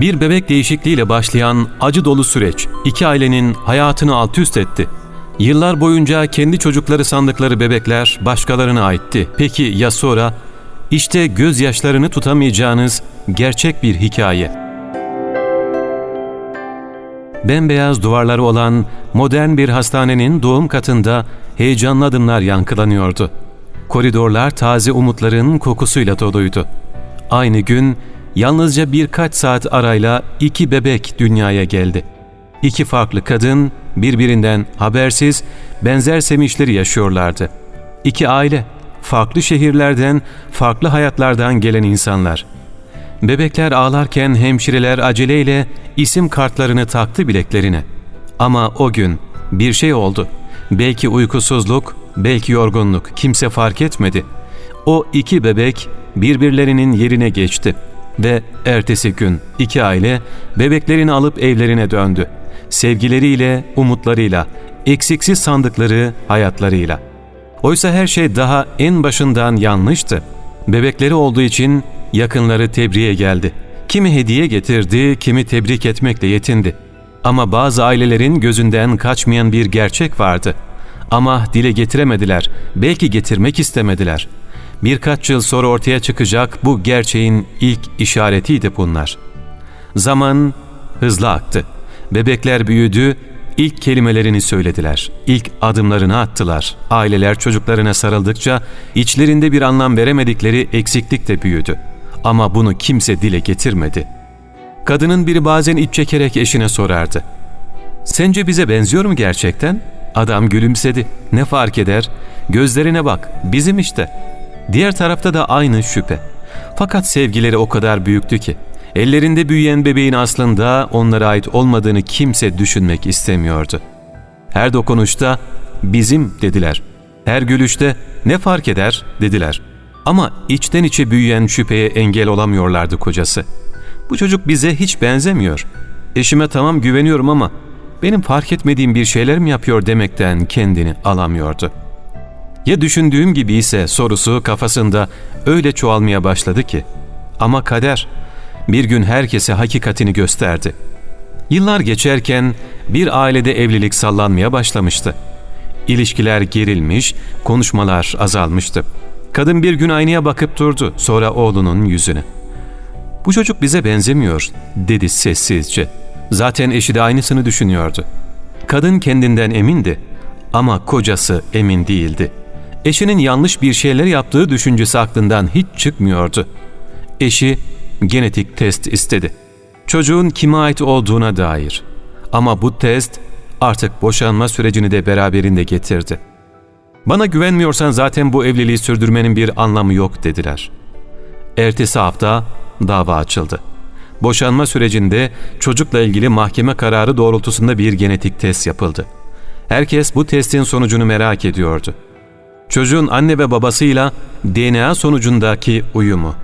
Bir bebek değişikliğiyle başlayan acı dolu süreç iki ailenin hayatını alt üst etti. Yıllar boyunca kendi çocukları sandıkları bebekler başkalarına aitti. Peki ya sonra? İşte gözyaşlarını tutamayacağınız gerçek bir hikaye. Bembeyaz duvarları olan modern bir hastanenin doğum katında heyecanlı adımlar yankılanıyordu. Koridorlar taze umutların kokusuyla doluydu. Aynı gün yalnızca birkaç saat arayla iki bebek dünyaya geldi. İki farklı kadın birbirinden habersiz benzer sevinçleri yaşıyorlardı. İki aile, farklı şehirlerden, farklı hayatlardan gelen insanlar. Bebekler ağlarken hemşireler aceleyle isim kartlarını taktı bileklerine. Ama o gün bir şey oldu. Belki uykusuzluk, belki yorgunluk kimse fark etmedi. O iki bebek birbirlerinin yerine geçti ve ertesi gün iki aile bebeklerini alıp evlerine döndü. Sevgileriyle, umutlarıyla, eksiksiz sandıkları hayatlarıyla. Oysa her şey daha en başından yanlıştı. Bebekleri olduğu için yakınları tebriğe geldi. Kimi hediye getirdi, kimi tebrik etmekle yetindi. Ama bazı ailelerin gözünden kaçmayan bir gerçek vardı. Ama dile getiremediler, belki getirmek istemediler. Birkaç yıl sonra ortaya çıkacak bu gerçeğin ilk işaretiydi bunlar. Zaman hızlı aktı. Bebekler büyüdü, ilk kelimelerini söylediler, ilk adımlarını attılar. Aileler çocuklarına sarıldıkça içlerinde bir anlam veremedikleri eksiklik de büyüdü. Ama bunu kimse dile getirmedi. Kadının biri bazen iç çekerek eşine sorardı. Sence bize benziyor mu gerçekten? Adam gülümsedi. Ne fark eder? Gözlerine bak, bizim işte. Diğer tarafta da aynı şüphe. Fakat sevgileri o kadar büyüktü ki ellerinde büyüyen bebeğin aslında onlara ait olmadığını kimse düşünmek istemiyordu. Her dokunuşta bizim dediler. Her gülüşte ne fark eder dediler. Ama içten içe büyüyen şüpheye engel olamıyorlardı kocası. Bu çocuk bize hiç benzemiyor. Eşime tamam güveniyorum ama benim fark etmediğim bir şeyler mi yapıyor demekten kendini alamıyordu. Ya düşündüğüm gibi ise sorusu kafasında öyle çoğalmaya başladı ki. Ama kader bir gün herkese hakikatini gösterdi. Yıllar geçerken bir ailede evlilik sallanmaya başlamıştı. İlişkiler gerilmiş, konuşmalar azalmıştı. Kadın bir gün aynaya bakıp durdu, sonra oğlunun yüzüne. ''Bu çocuk bize benzemiyor.'' dedi sessizce. Zaten eşi de aynısını düşünüyordu. Kadın kendinden emindi ama kocası emin değildi. Eşinin yanlış bir şeyler yaptığı düşüncesi aklından hiç çıkmıyordu. Eşi genetik test istedi. Çocuğun kime ait olduğuna dair. Ama bu test artık boşanma sürecini de beraberinde getirdi. Bana güvenmiyorsan zaten bu evliliği sürdürmenin bir anlamı yok dediler. Ertesi hafta dava açıldı. Boşanma sürecinde çocukla ilgili mahkeme kararı doğrultusunda bir genetik test yapıldı. Herkes bu testin sonucunu merak ediyordu. Çocuğun anne ve babasıyla DNA sonucundaki uyumu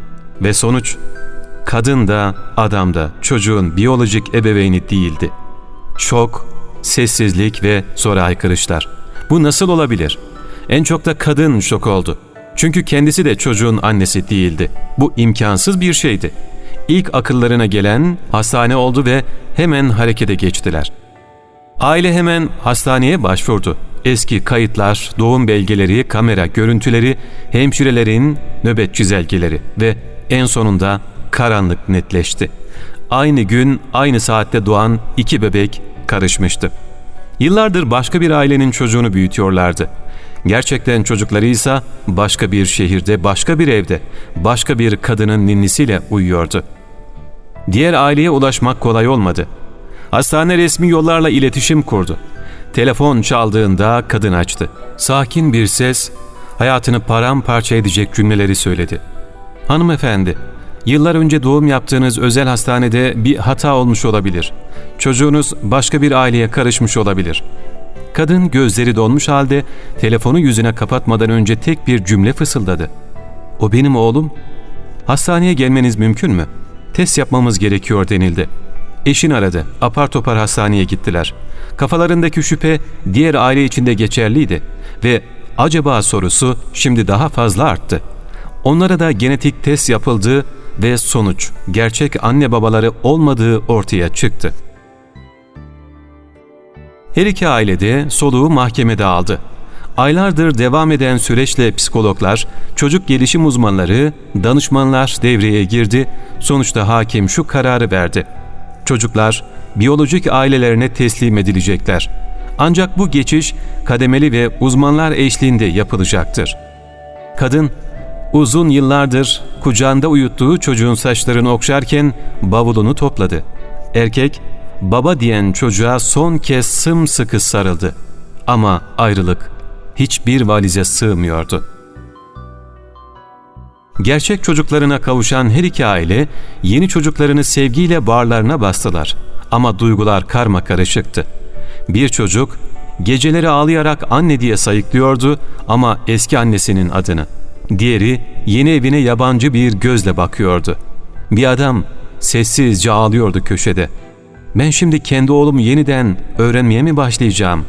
ve sonuç kadın da adam da çocuğun biyolojik ebeveyni değildi. Şok, sessizlik ve sonra haykırışlar. Bu nasıl olabilir? En çok da kadın şok oldu. Çünkü kendisi de çocuğun annesi değildi. Bu imkansız bir şeydi. İlk akıllarına gelen hastane oldu ve hemen harekete geçtiler. Aile hemen hastaneye başvurdu. Eski kayıtlar, doğum belgeleri, kamera görüntüleri, hemşirelerin nöbet çizelgeleri ve en sonunda karanlık netleşti. Aynı gün, aynı saatte doğan iki bebek karışmıştı. Yıllardır başka bir ailenin çocuğunu büyütüyorlardı. Gerçekten çocukları ise başka bir şehirde, başka bir evde, başka bir kadının ninnisiyle uyuyordu. Diğer aileye ulaşmak kolay olmadı. Hastane resmi yollarla iletişim kurdu. Telefon çaldığında kadın açtı. Sakin bir ses hayatını paramparça edecek cümleleri söyledi. Hanımefendi, yıllar önce doğum yaptığınız özel hastanede bir hata olmuş olabilir. Çocuğunuz başka bir aileye karışmış olabilir. Kadın gözleri donmuş halde telefonu yüzüne kapatmadan önce tek bir cümle fısıldadı. O benim oğlum. Hastaneye gelmeniz mümkün mü? Test yapmamız gerekiyor denildi. Eşin aradı. Apar topar hastaneye gittiler. Kafalarındaki şüphe diğer aile içinde geçerliydi ve acaba sorusu şimdi daha fazla arttı. Onlara da genetik test yapıldı ve sonuç gerçek anne babaları olmadığı ortaya çıktı. Her iki ailede soluğu mahkemede aldı. Aylardır devam eden süreçle psikologlar, çocuk gelişim uzmanları, danışmanlar devreye girdi. Sonuçta hakim şu kararı verdi. Çocuklar biyolojik ailelerine teslim edilecekler. Ancak bu geçiş kademeli ve uzmanlar eşliğinde yapılacaktır. Kadın uzun yıllardır kucağında uyuttuğu çocuğun saçlarını okşarken bavulunu topladı. Erkek baba diyen çocuğa son kez sımsıkı sarıldı. Ama ayrılık hiçbir valize sığmıyordu. Gerçek çocuklarına kavuşan her iki aile yeni çocuklarını sevgiyle bağırlarına bastılar. Ama duygular karma karışıktı. Bir çocuk geceleri ağlayarak anne diye sayıklıyordu ama eski annesinin adını. Diğeri yeni evine yabancı bir gözle bakıyordu. Bir adam sessizce ağlıyordu köşede. Ben şimdi kendi oğlumu yeniden öğrenmeye mi başlayacağım?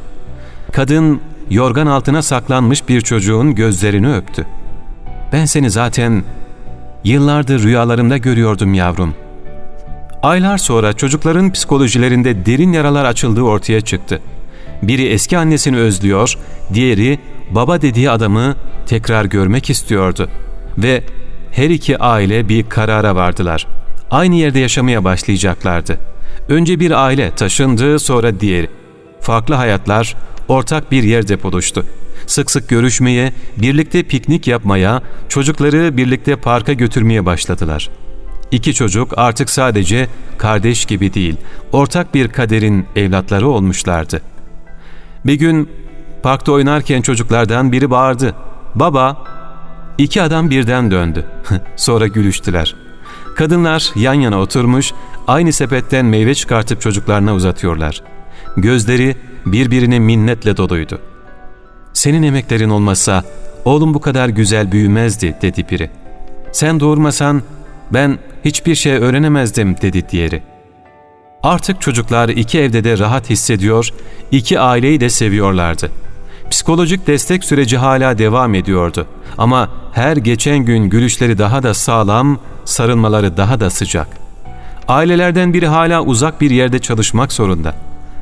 Kadın yorgan altına saklanmış bir çocuğun gözlerini öptü. Ben seni zaten yıllardır rüyalarımda görüyordum yavrum. Aylar sonra çocukların psikolojilerinde derin yaralar açıldığı ortaya çıktı. Biri eski annesini özlüyor, diğeri baba dediği adamı tekrar görmek istiyordu. Ve her iki aile bir karara vardılar. Aynı yerde yaşamaya başlayacaklardı. Önce bir aile taşındı, sonra diğeri. Farklı hayatlar ortak bir yerde buluştu. Sık sık görüşmeye, birlikte piknik yapmaya, çocukları birlikte parka götürmeye başladılar. İki çocuk artık sadece kardeş gibi değil, ortak bir kaderin evlatları olmuşlardı. Bir gün parkta oynarken çocuklardan biri bağırdı. ''Baba!'' İki adam birden döndü. Sonra gülüştüler. Kadınlar yan yana oturmuş, aynı sepetten meyve çıkartıp çocuklarına uzatıyorlar. Gözleri birbirine minnetle doluydu. Senin emeklerin olmasa oğlum bu kadar güzel büyümezdi dedi biri. Sen doğurmasan ben hiçbir şey öğrenemezdim dedi diğeri. Artık çocuklar iki evde de rahat hissediyor, iki aileyi de seviyorlardı. Psikolojik destek süreci hala devam ediyordu. Ama her geçen gün gülüşleri daha da sağlam, sarılmaları daha da sıcak. Ailelerden biri hala uzak bir yerde çalışmak zorunda.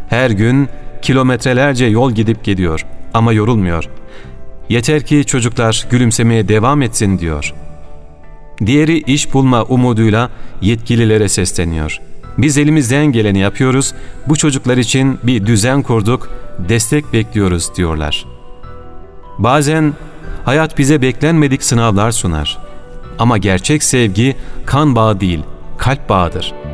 Her gün kilometrelerce yol gidip geliyor ama yorulmuyor. Yeter ki çocuklar gülümsemeye devam etsin diyor. Diğeri iş bulma umuduyla yetkililere sesleniyor. Biz elimizden geleni yapıyoruz, bu çocuklar için bir düzen kurduk, destek bekliyoruz diyorlar. Bazen hayat bize beklenmedik sınavlar sunar. Ama gerçek sevgi kan bağı değil, kalp bağıdır.''